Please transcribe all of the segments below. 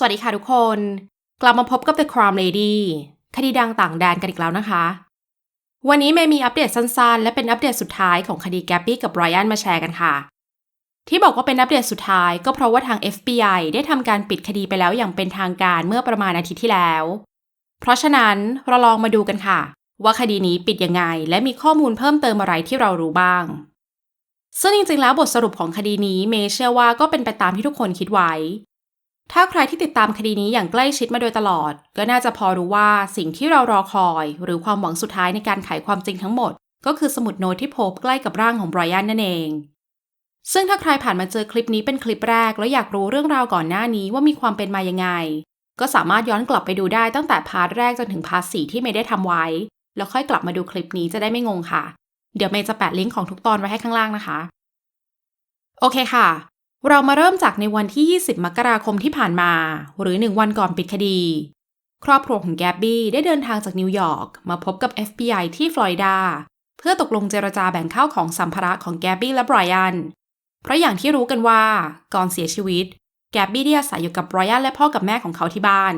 สวัสดีค่ะทุกคน กลับมาพบกับ The Crime Lady คดีดังต่างแดนกันอีกแล้วนะคะ วันนี้เมย์มีอัปเดตสั้นๆ และเป็นอัปเดตสุดท้ายของคดีแกปปี้กับไรอันมาแชร์กันค่ะ ที่บอกว่าเป็นอัปเดตสุดท้ายก็เพราะว่าทาง FBI ได้ทำการปิดคดีไปแล้วอย่างเป็นทางการเมื่อประมาณอาทิตย์ที่แล้ว เพราะฉะนั้นเราลองมาดูกันค่ะ ว่าคดีนี้ปิดยังไง และมีข้อมูลเพิ่มเติมอะไรที่เรารู้บ้าง ซึ่งจริงๆแล้วบทสรุปของคดีนี้เมย์เชื่อว่าก็เป็นไปตามที่ทุกคนคิดไว้ ถ้าใครที่ติดตามคดีนี้อย่างใกล้ชิดมาโดยตลอด ก็น่าจะพอรู้ว่าสิ่งที่เรารอคอย หรือความหวังสุดท้ายในการไขความจริงทั้งหมด ก็คือสมุดโน้ตที่พบใกล้กับร่างของไบรอันนั่นเอง ซึ่งถ้าใครผ่านมาเจอคลิปนี้เป็นคลิปแรก แล้วอยากรู้เรื่องราวก่อนหน้านี้ว่ามีความเป็นมายังไง ก็สามารถย้อนกลับไปดูได้ตั้งแต่พาร์ทแรกจนถึงพาร์ทสี่ที่เมย์ได้ทำไว้ แล้วค่อยกลับมาดูคลิปนี้จะได้ไม่งงค่ะ เดี๋ยวเมย์จะแปะลิงก์ของทุกตอนไว้ให้ข้างล่างนะคะ โอเคค่ะ เรามาเริ่มจากในวันที่ 20 มกราคมที่ผ่านมา หรือ1วันก่อนปิดคดี ครอบครัวของแกบบี้ได้เดินทางจากนิวยอร์กมาพบกับ FBI ที่ฟลอริดา เพื่อตกลงเจรจาแบ่งข้าวของสัมภาระของแกบบี้และไบรอัน เพราะอย่างที่รู้กันว่า ก่อนเสียชีวิต แกบบี้ได้อาศัยอยู่กับไบรอันและพ่อกับแม่ของเขาที่บ้าน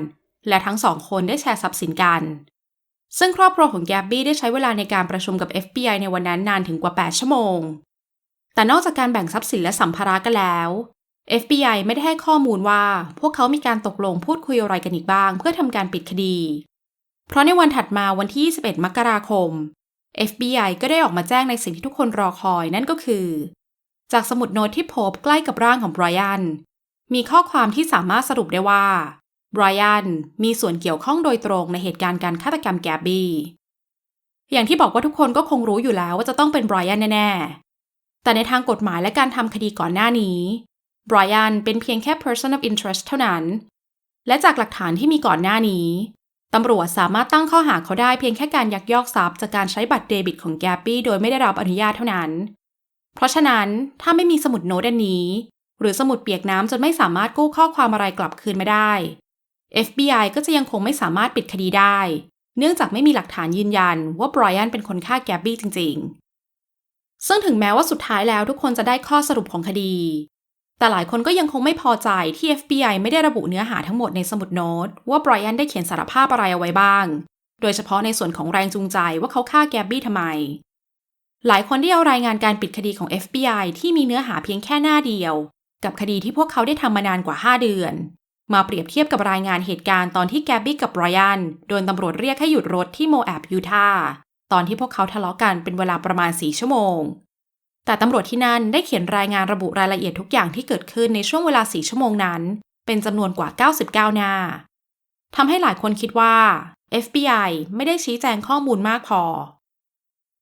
และทั้งสองคนได้แชร์ทรัพย์สินกัน ซึ่งครอบครัวของแกบบี้ได้ใช้เวลาในการประชุมกับ FBI ในวันนั้นนานถึงกว่า 8 ชั่วโมง แต่นอกจากการแบ่งทรัพย์สินและสัมภาระกันแล้ว FBI ไม่ได้ให้ข้อมูลว่าพวกเขามีการตกลงพูดคุยอะไรกันอีกบ้าง เพื่อทำการปิดคดี เพราะในวันถัดมาวันที่ 21 มกราคม FBI ก็ได้ออกมาแจ้งในสิ่งที่ทุกคนรอคอยนั่นก็คือ จากสมุดโน้ตที่พบใกล้กับร่างของไบรอันมีข้อความที่สามารถสรุปได้ว่าไบรอันมีส่วนเกี่ยวข้องโดยตรงในเหตุการณ์การฆาตกรรมแกบบี้อย่างที่บอกว่าทุกคนก็คงรู้อยู่แล้วว่าจะต้องเป็นไบรอันแน่ๆ แต่ในทางกฎหมายและการทำคดีก่อนหน้านี้ไบรอันเป็นเพียงแค่ person of interest เท่านั้น และจากหลักฐานที่มีก่อนหน้านี้ตำรวจสามารถตั้งข้อหาเขาได้เพียงแค่การยักยอกทรัพย์จากการใช้บัตรเดบิตของแกปปี้โดยไม่ได้รับอนุญาตเท่านั้น เพราะฉะนั้นถ้าไม่มีสมุดโน้ตอันนี้ หรือสมุดเปียกน้ำจนไม่สามารถกู้ข้อความอะไรกลับคืนมาได้ FBI ก็จะยังคงไม่สามารถปิดคดีได้ เนื่องจากไม่มีหลักฐานยืนยันว่าไบรอันเป็นคนฆ่าแกบบี้จริง ๆ ซึ่งถึงแม้ว่าสุดท้ายแล้วทุกคนจะได้ข้อสรุปของคดี แต่หลายคนก็ยังคงไม่พอใจที่ FBI ไม่ได้ระบุเนื้อหาทั้งหมดในสมุดโน้ต ว่าไบรอันได้เขียนสารภาพอะไรเอาไว้บ้าง โดยเฉพาะในส่วนของแรงจูงใจว่าเขาฆ่าแกบบี้ทำไม หลายคนได้เอารายงานการปิดคดีของ FBI ที่มีเนื้อหาเพียงแค่หน้าเดียว กับคดีที่พวกเขาได้ทำมานานกว่า 5 เดือน มาเปรียบเทียบกับรายงานเหตุการณ์ตอนที่แกบบี้กับไบรอันโดนตำรวจเรียกให้หยุดรถที่โมแอบยูทาห์ ตอนที่พวกเขาทะเลาะกันเป็นเวลาประมาณ 4 ชั่วโมง แต่ตำรวจที่นั่นได้เขียนรายงานระบุรายละเอียดทุกอย่างที่เกิดขึ้นในช่วงเวลา 4 ชั่วโมงนั้น เป็นจำนวนกว่า 99 หน้าทำให้หลายคนคิดว่า FBI ไม่ได้ชี้แจงข้อมูลมากพอ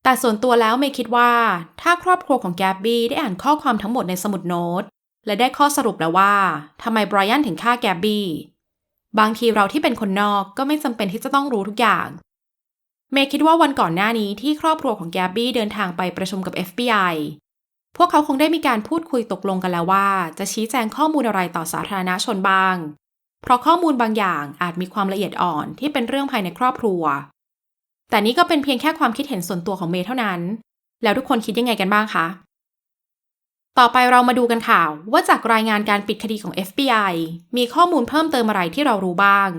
แต่ส่วนตัวแล้วเมย์คิดว่า ถ้าครอบครัวของแกบบี้ได้อ่านข้อความทั้งหมดในสมุดโน้ต และได้ข้อสรุปแล้วว่าทำไมไบรอันถึงฆ่าแกบบี้ บางทีเราที่เป็นคนนอกก็ไม่จำเป็นที่จะต้องรู้ทุกอย่าง เมย์คิดว่าวันก่อนหน้านี้ที่ครอบครัวของแกบบี้เดินทางไปประชุมกับ FBI พวกเขาคงได้มีการพูดคุยตกลงกันแล้วว่า จะชี้แจงข้อมูลอะไรต่อสาธารณชนบ้าง เพราะข้อมูลบางอย่างอาจมีความละเอียดอ่อนที่เป็นเรื่องภายในครอบครัว แต่นี้ก็เป็นเพียงแค่ความคิดเห็นส่วนตัวของเมย์เท่านั้น แล้วทุกคนคิดยังไงกันบ้างคะ ต่อไปเรามาดูกันค่ะว่าจากรายงานการปิดคดีของ FBI มีข้อมูลเพิ่มเติมอะไรที่เรารู้บ้าง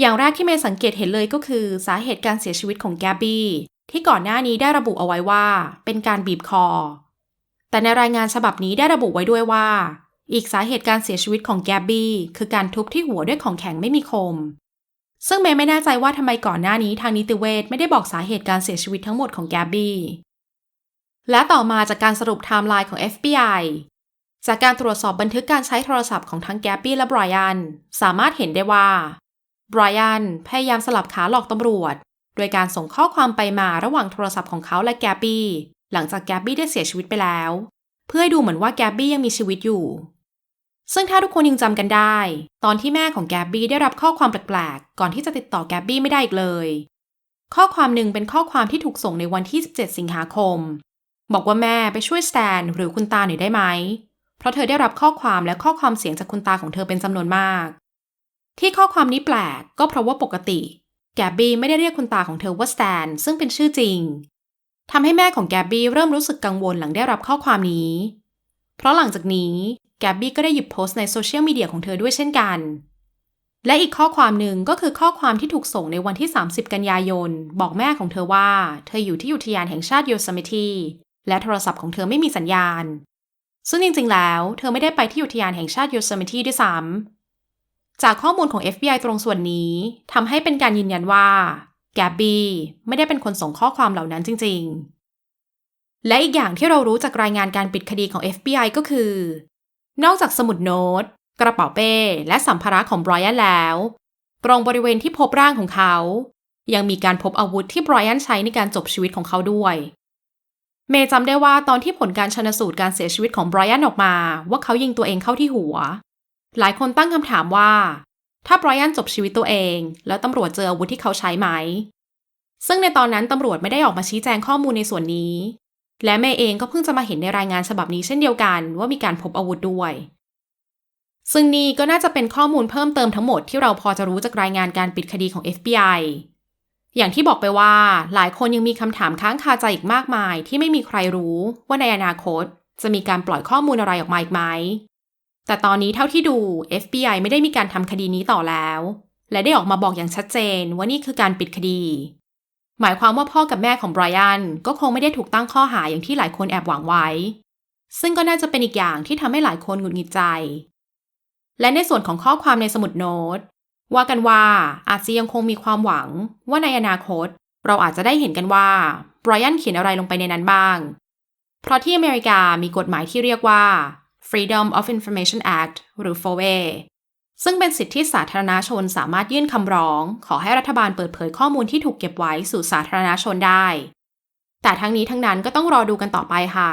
อย่างแรกที่เมย์สังเกตเห็นเลยก็คือสาเหตุการเสียชีวิตของแกบบี้ที่ก่อนหน้านี้ได้ระบุเอาไว้ว่าเป็นการบีบคอ แต่ในรายงานฉบับนี้ได้ระบุไว้ด้วยว่า อีกสาเหตุการเสียชีวิตของแกบบี้คือการทุบที่หัวด้วยของแข็งไม่มีคม ซึ่งเมย์ไม่แน่ใจว่าทำไมก่อนหน้านี้ทางนิติเวชไม่ได้บอกสาเหตุการเสียชีวิตทั้งหมดของแกบบี้และต่อมาจากการสรุปไทม์ไลน์ของ FBI จากการตรวจสอบบันทึกการใช้โทรศัพท์ของทั้งแกบบี้และไบรอันสามารถเห็นได้ว่า ไบรอันพยายามสลับขาหลอกตำรวจ โดยการส่งข้อความไปมาระหว่างโทรศัพท์ของเขาและแกบบี้ หลังจากแกบบี้ได้เสียชีวิตไปแล้ว เพื่อให้ดูเหมือนว่าแกบบี้ยังมีชีวิตอยู่ ซึ่งถ้าทุกคนยังจำกันได้ ตอนที่แม่ของแกบบี้ได้รับข้อความแปลกๆ ก่อนที่จะติดต่อแกบบี้ไม่ได้อีกเลย ข้อความหนึ่งเป็นข้อความที่ถูกส่งในวันที่ 17 สิงหาคม บอกว่าแม่ไปช่วยสแตนหรือคุณตาหน่อยได้ไหม เพราะเธอได้รับข้อความและข้อความเสียงจากคุณตาของเธอเป็นจำนวนมาก ที่ข้อความนี้แปลกก็เพราะว่าปกติ แกบบี้ไม่ได้เรียกคุณตาของเธอว่าสแตนซึ่งเป็นชื่อจริงทำให้แม่ของแกบบี้เริ่มรู้สึกกังวลหลังได้รับข้อความนี้ เพราะหลังจากนี้แกบบี้ก็ได้หยิบโพสต์ในโซเชียลมีเดียของเธอด้วยเช่นกัน และอีกข้อความหนึ่งก็คือข้อความที่ถูกส่งในวันที่ 30 กันยายน บอกแม่ของเธอว่า เธออยู่ที่อุทยานแห่งชาติโยสมิทีและโทรศัพท์ของเธอไม่มีสัญญาณ ซึ่งจริงๆแล้ว เธอไม่ได้ไปที่อุทยานแห่งชาติโยสมิทีด้วยซ้ำ จากข้อมูลของ FBI ตรงส่วนนี้ทำให้เป็นการยืนยันว่าแกบบี้ไม่ได้เป็นคนส่งข้อความเหล่านั้นจริง ๆ และอีกอย่างที่เรารู้จากรายงานการปิดคดีของ FBI ก็คือ นอกจากสมุดโน้ต กระเป๋าเป้ และสัมภาระของไบรอันแล้ว ตรงบริเวณที่พบร่างของเขา ยังมีการพบอาวุธที่ไบรอันใช้ในการจบชีวิตของเขาด้วย เมย์จำได้ว่าตอนที่ผลการชนสูตรการเสียชีวิตของไบรอันออกมา ว่าเขายิงตัวเองเข้าที่หัว หลายคนตั้งคำถามว่า ถ้าไบรอันจบชีวิตตัวเอง แล้วตำรวจเจออาวุธที่เขาใช้ไหม ซึ่งในตอนนั้นตำรวจไม่ได้ออกมาชี้แจงข้อมูลในส่วนนี้ และเมย์เองก็เพิ่งจะมาเห็นในรายงานฉบับนี้เช่นเดียวกันว่ามีการพบอาวุธด้วย ซึ่งนี่ก็น่าจะเป็นข้อมูลเพิ่มเติมทั้งหมดที่เราพอจะรู้จากรายงานการปิดคดีของ FBI อย่างที่บอกไปว่าหลายคนยังมีคำถามค้างคาใจอีกมากมาย ที่ไม่มีใครรู้ว่าในอนาคต จะมีการปล่อยข้อมูลอะไรออกมาอีกไหม แต่ตอนนี้เท่าที่ดู FBI ไม่ได้มีการทำคดีนี้ต่อแล้ว และได้ออกมาบอกอย่างชัดเจนว่านี่คือการปิดคดี หมายความว่าพ่อกับแม่ของไบรอันก็คงไม่ได้ถูกตั้งข้อหาอย่างที่หลายคนแอบหวังไว้ ซึ่งก็น่าจะเป็นอีกอย่างที่ทำให้หลายคนหงุดหงิดใจ และในส่วนของข้อความในสมุดโน้ตว่ากันว่าอาจจะยังคงมีความหวังว่าในอนาคต เราอาจจะได้เห็นกันว่าไบรอันเขียนอะไรลงไปในนั้นบ้าง เพราะที่อเมริกามีกฎหมายที่เรียกว่า Freedom of Information Act หรือ FOIA ซึ่งเป็นสิทธิที่สาธารณชนสามารถยื่นคำร้อง ขอให้รัฐบาลเปิดเผยข้อมูลที่ถูกเก็บไว้สู่สาธารณชนได้ แต่ทั้งนี้ทั้งนั้นก็ต้องรอดูกันต่อไปค่ะ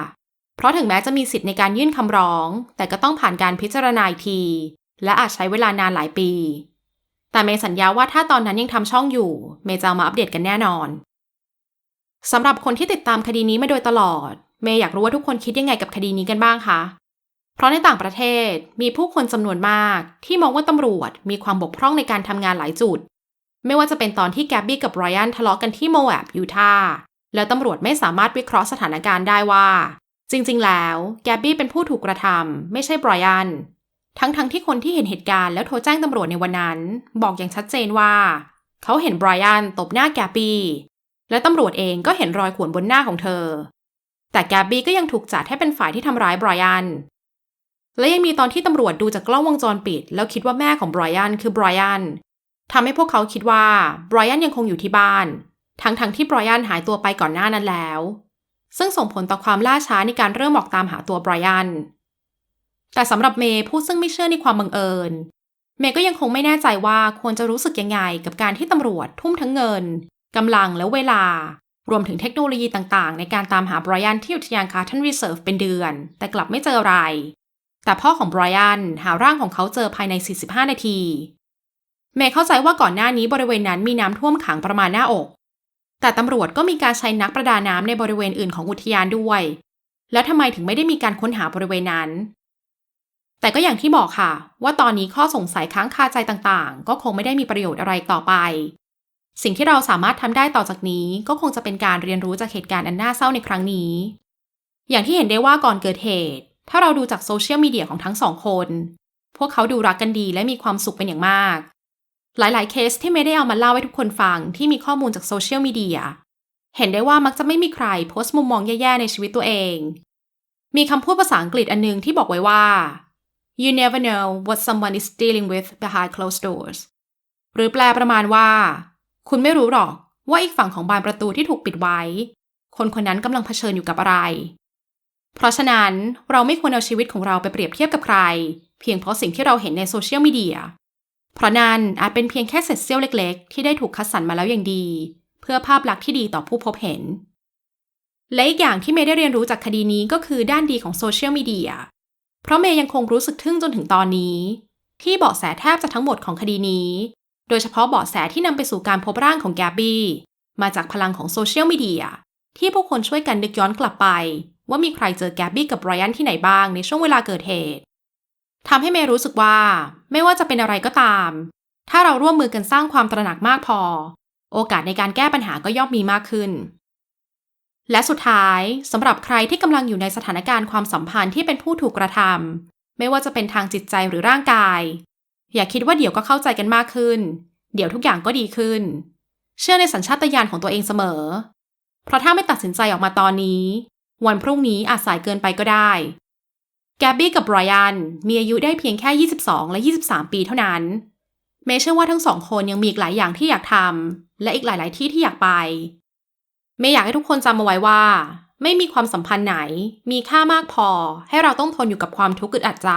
เพราะถึงแม้จะมีสิทธิ์ในการยื่นคำร้อง แต่ก็ต้องผ่านการพิจารณาอีกที และอาจใช้เวลานานหลายปี แต่เมย์สัญญาว่าถ้าตอนนั้นยังทำช่องอยู่ เมย์จะามาอัปเดตกันแน่นอนสำหรับคนที่ติดตามคดีนี้มาโดยตลอด เมย์อยากรู้ว่าทุกคนคิดยังไงกับคดีนี้กันบ้างคะ ราะในต่างประเทศมีผู้คนจำนวนมากที่มองว่าตำรวจมีความบกพร่องในการทำงานหลายจุด ไม่ว่าจะเป็นตอนที่แกบบี้กับไรอันทะเลาะกันที่โมแอบยูทาห์แล้วตำรวจไม่สามารถวิเคราะห์สถานการณ์ได้ว่า จริงๆ แล้วแกบบี้เป็นผู้ถูกกระทำไม่ใช่ไบรอันทั้งๆทที่คนที่เห็นเหตุการณ์แล้วโทรแจ้งตำรวจในวันนั้น บอกอย่างชัดเจนว่า เขาเห็นไบรอันตบหน้าแกบบี้และตำรวจเองก็เห็นรอยข่วนบนหน้าของเธอ แต่แกบบี้ก็ยังถูกจัดให้เป็นฝ่ายที่ทำร้ายไบรอัน และยังมีตอนที่ตำรวจดูจากกล้องวงจรปิด แล้วคิดว่าแม่ของไบรอันคือไบรอันทำให้พวกเขาคิดว่าไบรอันยังคงอยู่ที่บ้าน ทั้งๆทที่ไบรอันหายตัวไปก่อนหน้านั้นแล้ว ซึ่งส่งผลต่อความล่าช้าในการเริ่มออกตามหาตัวไบรอันแต่สำหรับเมย์ผู้ซึ่งไม่เชื่อในความบังเอิญ เมย์ก็ยังคงไม่แน่ใจว่าควรจะรู้สึกยังไงกับการที่ตำรวจทุ่มทั้งเงินกำลังและเวลา รวมถึงเทคโนโลยีต่างๆ ในการตามหาไบรอันที่อุทยานคาร์ทันรีเซิร์ฟเป็นเดือน แต่กลับไม่เจออะไร แต่พ่อของไบรอันหาร่างของเขาเจอภายใน 45 นาที เมย์เข้าใจว่าก่อนหน้านี้บริเวณนั้นมีน้ำท่วมขังประมาณหน้าอก แต่ตำรวจก็มีการใช้นักประดาน้ำในบริเวณอื่นของอุทยานด้วย แล้วทำไมถึงไม่ได้มีการค้นหาบริเวณนั้น แต่ก็อย่างที่บอกค่ะ ว่าตอนนี้ข้อสงสัยค้างคาใจต่างๆ ก็คงไม่ได้มีประโยชน์อะไรต่อไป สิ่งที่เราสามารถทำได้ต่อจากนี้ก็คงจะเป็นการเรียนรู้จากเหตุการณ์อันน่าเศร้าในครั้งนี้ อย่างที่เห็นได้ว่าก่อนเกิดเหตุ ถ้าเราดูจากโซเชียลมีเดียของทั้งสองคน พวกเขาดูรักกันดีและมีความสุขเป็นอย่างมาก หลาย ๆ เคสที่ไม่ได้เอามาเล่าให้ทุกคนฟังที่มีข้อมูลจากโซเชียลมีเดียเห็นได้ว่ามักจะไม่มีใครโพสต์มุมมองแย่ ๆ ในชีวิตตัวเอง มีคำพูดภาษาอังกฤษอันนึงที่บอกไว้ว่า you never know what someone is dealing with behind closed doors หรือแปลประมาณว่า คุณไม่รู้หรอกว่าอีกฝั่งของบานประตูที่ถูกปิดไว้ คนคนนั้นกำลังเผชิญอยู่กับอะไร เพราะฉะนั้นเราไม่ควรเอาชีวิตของเราไปเปรียบเทียบกับใคร เพียงเพราะสิ่งที่เราเห็นในโซเชียลมีเดีย เพราะนั่นอาจเป็นเพียงแค่เศษเสี้ยวเล็ก ๆ ที่ได้ถูกคัดสรรมาแล้วอย่างดี เพื่อภาพลักษณ์ที่ดีต่อผู้พบเห็น และอีกอย่างที่เมย์ได้เรียนรู้จากคดีนี้ก็คือด้านดีของโซเชียลมีเดีย เพราะเมย์ยังคงรู้สึกทึ่งจนถึงตอนนี้ ที่เบาะแสแทบจะทั้งหมดของคดีนี้ โดยเฉพาะเบาะแสที่นำไปสู่การพบร่างของแกบบี้มาจากพลังของโซเชียลมีเดียที่ผู้คนช่วยกันนึกย้อนกลับไป ว่ามีใครเจอแกบบี้กับไรอันที่ไหนบ้างในช่วงเวลาเกิดเหตุทำให้เมย์รู้สึกว่า ไม่ว่าจะเป็นอะไรก็ตาม ถ้าเราร่วมมือกันสร้างความตระหนักมากพอ โอกาสในการแก้ปัญหาก็ย่อมมีมากขึ้น และสุดท้ายสำหรับใครที่กำลังอยู่ในสถานการณ์ความสัมพันธ์ที่เป็นผู้ถูกกระทำไม่ว่าจะเป็นทางจิตใจหรือร่างกาย อย่าคิดว่าเดี๋ยวก็เข้าใจกันมากขึ้น เดี๋ยวทุกอย่างก็ดีขึ้น เชื่อในสัญชาตญาณของตัวเองเสมอ เพราะถ้าไม่ตัดสินใจออกมาตอนนี้ วันพรุ่งนี้อาจสายเกินไปก็ได้ แกบบี้กับไบรอันมีอายุได้เพียงแค่ 22 และ 23 ปีเท่านั้น เมเชื่อว่าทั้งสองคนยังมีอีกหลายอย่างที่อยากทำและอีกหลาย ๆ ที่ที่อยากไป เมย์อยากให้ทุกคนจำเอาไว้ว่า ไม่มีความสัมพันธ์ไหน มีค่ามากพอ ให้เราต้องทนอยู่กับความทุกข์อึดอัดใจ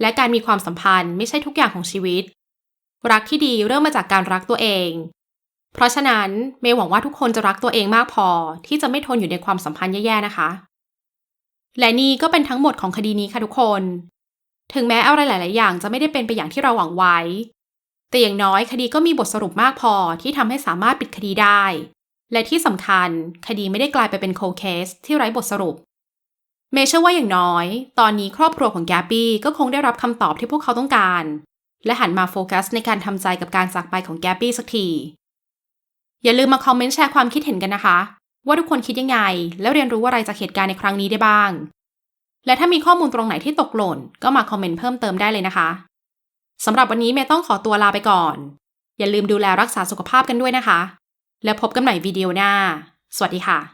และการมีความสัมพันธ์ไม่ใช่ทุกอย่างของชีวิต รักที่ดีเริ่มมาจากการรักตัวเอง เพราะฉะนั้นเมย์หวังว่าทุกคนจะรักตัวเองมากพอ ที่จะไม่ทนอยู่ในความสัมพันธ์แย่ๆนะคะ และนี่ก็เป็นทั้งหมดของคดีนี้ค่ะทุกคน ถึงแม้อะไรหลาย ๆ อย่างจะไม่ได้เป็นไปอย่างที่เราหวังไว้ แต่อย่างน้อยคดีก็มีบทสรุปมากพอที่ทำให้สามารถปิดคดีได้ และที่สำคัญคดีไม่ได้กลายไปเป็นโคเคสที่ไร้บทสรุป เมย์เชื่อว่าอย่างน้อย ตอนนี้ครอบครัวของแกปี้ก็คงได้รับคำตอบที่พวกเขาต้องการ และหันมาโฟกัสในการทำใจกับการจากไปของแกปี้สักที อย่าลืมมาคอมเมนต์แชร์ความคิดเห็นกันนะคะ ว่าทุกคนคิดยังไง แล้วเรียนรู้อะไรจากเหตุการณ์ในครั้งนี้ได้บ้าง และถ้ามีข้อมูลตรงไหนที่ตกหล่น ก็มาคอมเมนต์เพิ่มเติมได้เลยนะคะสำหรับวันนี้เมย์ต้องขอตัวลาไปก่อน อย่าลืมดูแลรักษาสุขภาพกันด้วยนะคะ แล้วพบกันใหม่วิดีโอหน้า สวัสดีค่ะ